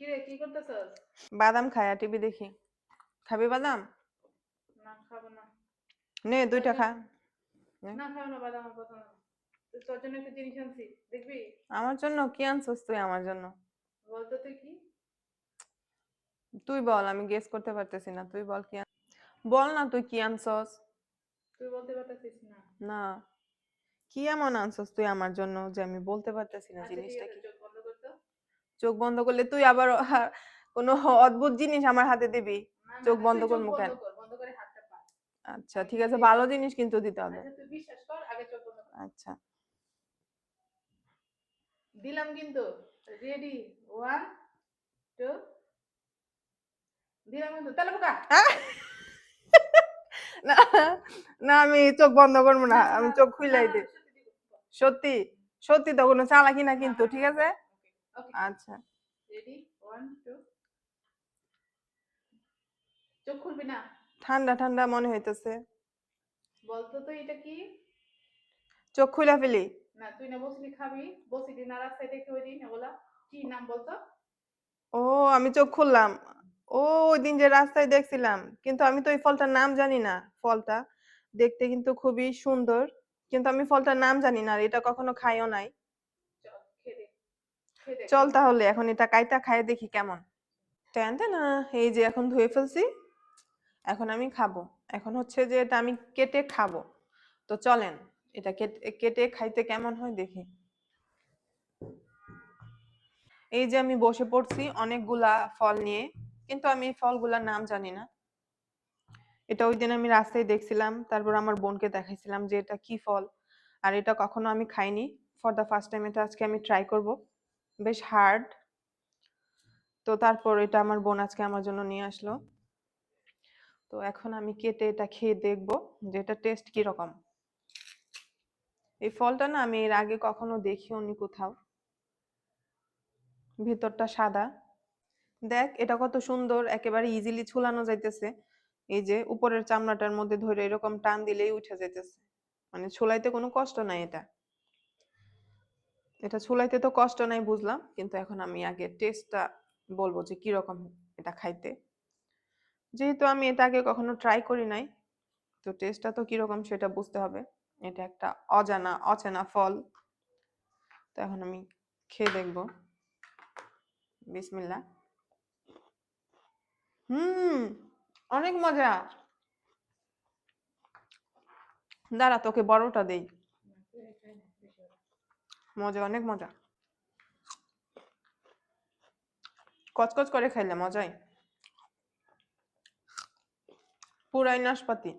কি রে কি করতেছস? বাদাম খায়া টিভি দেখি। খাবি বাদাম? না খাব না। নে দুইটা খা। না। খাব না বাদাম আমার পছন্দ না। তোর জন্য একটা জিনিস আনছি দেখবি? আমার জন্য? কি আনছস তুই আমার জন্য? বলতো তুই কি? তুই বল আমি গেস করতে পারতেছি না। তুই বল কি আন- বল না তুই কি আনছস। তুই বলতে পারতেছিস না। না। কি এমন আনছস তুই আমার জন্য যে আমি বলতে পারতেছি না আচ্ছা জিনিসটা কি? চোখ বন্ধ করলে তুই আবার কোনো অদ্ভুত জিনিস আমার হাতে দিবি? চোখ বন্ধ করব কর, পা। আচ্ছা ঠিক আছে ভালো জিনিস কিন্তু দিতে হবে। আচ্ছা আচ্ছা। দিলাম কিন্তু। রেডি ওয়ান টু দিলাম কিন্তু। তাহলে বোকা। না না আমি চোখ বন্ধ করব না আমি চোখ দিই সত্যি সত্যি। তো কোনো চালাকি না কিন্তু ঠিক আছে? আচ্ছা। রেডি ওয়ান টু চোখ খুলবি না? ঠান্ডা ঠান্ডা মনে হইতেছে। বলতো তো এটা কি? চোখ খুলে ফেলি। না তুই না বসলি খাবি। বসলি না রাস্তায় দেখে ওই দিন ওগুলা কি নাম বলতো? ও আমি চোখ খুললাম। ও ওই দিন যে রাস্তায় দেখছিলাম। কিন্তু আমি তো এই ফলটার নাম জানি না ফলটা। দেখতে কিন্তু খুবই সুন্দর। কিন্তু আমি ফলটার নাম জানি না আর এটা কখনো খাইও নাই। চল তাহলে, এখন এটা কাইটা খাই দেখি কেমন। টেন না এই যে এখন ধুয়ে ফেলছি। এখন আমি খাব। এখন হচ্ছে যে এটা আমি কেটে খাব। তো চলেন, এটা কেটে খাইতে কেমন হয় দেখি। এই যে আমি বসে পড়ছি অনেকগুলা ফল নিয়ে, কিন্তু আমি ফলগুলার নাম জানি না। এটা ওই দিন আমি রাস্তায় দেখছিলাম, তারপর আমার বোনকে দেখাইছিলাম যে এটা কি ফল। আর এটা কখনো আমি খাইনি। ফর দ্য ফার্স্ট টাইম এটা আজকে আমি ট্রাই করব। বেশ হার্ড তো তারপর এটা আমার বোন আজকে আমার জন্য নিয়ে আসলো। তো এখন আমি কেটে এটা খেয়ে দেখব যে এটা টেস্ট কি রকম এই ফলটা না আমি এর আগে কখনো দেখিও নি কোথাও। ভিতরটা সাদা। দেখ এটা কত সুন্দর, একেবারে ইজিলি ছুলানো যাইতেছে। এই যে উপরের চামড়াটার মধ্যে ধরে এরকম টান দিলেই উঠে যাইতেছে। মানে ছোলাইতে কোনো কষ্ট নাই এটা। এটা ছুলাইতে তো কষ্ট নাই বুঝলাম, কিন্তু এখন আমি আগে টেস্টটা বলব যে কীরকম এটা খাইতে। যেহেতু আমি এটা আগে কখনো ট্রাই করি নাই, তো টেস্টটা তো কীরকম সেটা বুঝতে হবে। এটা একটা অজানা, অচেনা ফল। তো এখন আমি খেয়ে দেখব। বিসমিল্লা। হুম, অনেক মজা। দাঁড়া, তোকে বড়টা দেই। মজা, অনেক মজা। কচকচ করে খাইলে মজাই। পুরাই নাশপাতি।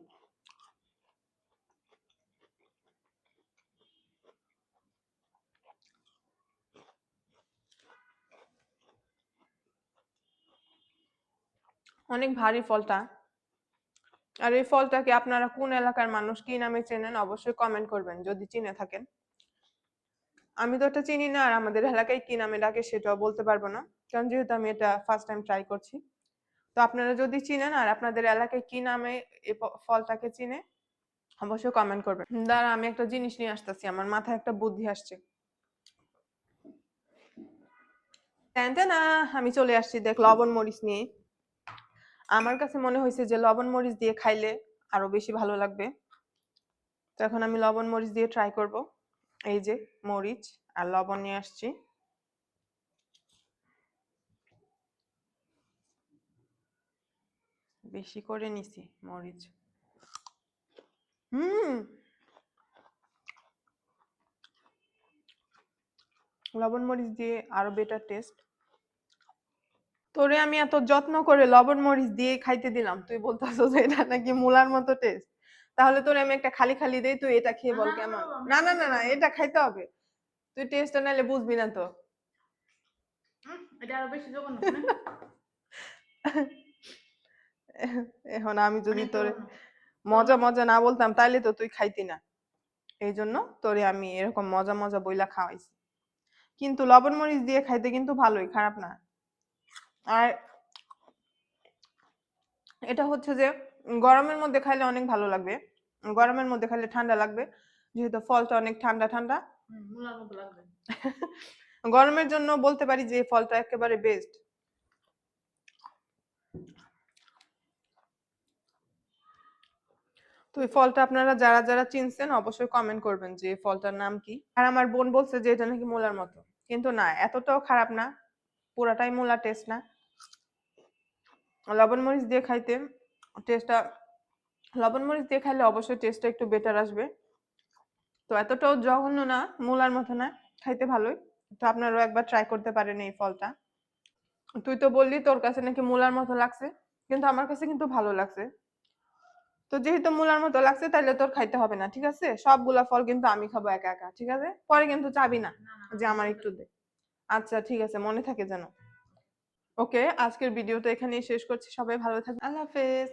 অনেক ভারী ফলটা। আর এই ফলটাকে আপনারা কোন এলাকার মানুষ কি নামে চেনেন অবশ্যই কমেন্ট করবেন, যদি চিনে থাকেন। আমি তো এটা চিনি না আর আমাদের এলাকায় কি নামে ডাকে সেটাও বলতে পারব না। কারণ যেহেতু আমি এটা ফার্স্ট টাইম ট্রাই করছি। তো আপনারা যদি চিনেন আর আপনাদের এলাকায় কি নামে এই ফলটাকে চিনে, অবশ্যই কমেন্ট করবেন। দাঁড়া, আমি একটা জিনিস নিয়ে আসতেছি। আমার মাথায় একটা বুদ্ধি আসছে। না আমি চলে আসছি দেখ লবণ মরিচ নিয়ে। আমার কাছে মনে হয়েছে যে লবণ মরিচ দিয়ে খাইলে আরও বেশি ভালো লাগবে। তো এখন আমি লবণ মরিচ দিয়ে ট্রাই করব। এই যে মরিচ আর লবণ নিয়ে আসছি। বেশি করে নিছি মরিচ। হুম। লবণ মরিচ দিয়ে আরও বেটার টেস্ট তোরে আমি এত যত্ন করে লবণ মরিচ দিয়ে খাইতে দিলাম, তুই বলতেছো যে এটা নাকি মূলার মতো টেস্ট তাহলে তোরে আমি একটা খালি খালি দেই তুই এটা খেয়ে বল কেমন? না না না না এটা খাইতে হবে। তুই টেস্টটা নাইলে বুঝবি না তো। হুম, এটা আরও বেশি জঘন্য না? এখন আমি যদি তোরে। মজা মজা না বলতাম তাইলে তো তুই খাইতি না। এই জন্য তোরে আমি এরকম মজা মজা বইলা খাওয়াইছি। কিন্তু লবণ মরিচ দিয়ে খাইতে কিন্তু ভালোই খারাপ না। আর এটা হচ্ছে যে গরমের মধ্যে খাইলে অনেক ভালো লাগবে। গরমের মধ্যে খেলে ঠান্ডা লাগবে। যেহেতু ফলটা অনেক ঠান্ডা ঠান্ডা। গরমের জন্য বলতে পারি যে ফলটা একেবারে বেস্ট তো এই ফলটা আপনারা যারা যারা চিনছেন অবশ্যই কমেন্ট করবেন যে ফলটার নাম কি? আর আমার বোন বলছে যে এটা নাকি মোলার মতো। কিন্তু না এতটাও খারাপ না। পুরাটাই মোলা টেস্ট না। লবণ মরিচ দিয়ে খাইতে টেস্টটা লবণ মরিচ দিয়ে খাইলে অবশ্যই টেস্টটা একটু বেটার আসবে। তো এতটাও জঘন্য না মূলার মতো না খাইতে ভালোই। তো আপনারাও একবার ট্রাই করতে পারেন এই ফলটা। তুই তো বললি তোর কাছে নাকি মূলার মতো লাগছে কিন্তু আমার কাছে কিন্তু ভালো লাগছে। তো যেহেতু মূলার মতো লাগছে তাহলে তোর খাইতে হবে না ঠিক আছে? সবগুলা ফল কিন্তু আমি খাব একা একা ঠিক আছে? পরে কিন্তু চাবি না যে আমার একটু দে। আচ্ছা ঠিক আছে মনে থাকে যেন। ওকে আজকের ভিডিওটা এখানেই শেষ করছি সবাই ভালো থাকবেন। আল্লাহ হাফেজ।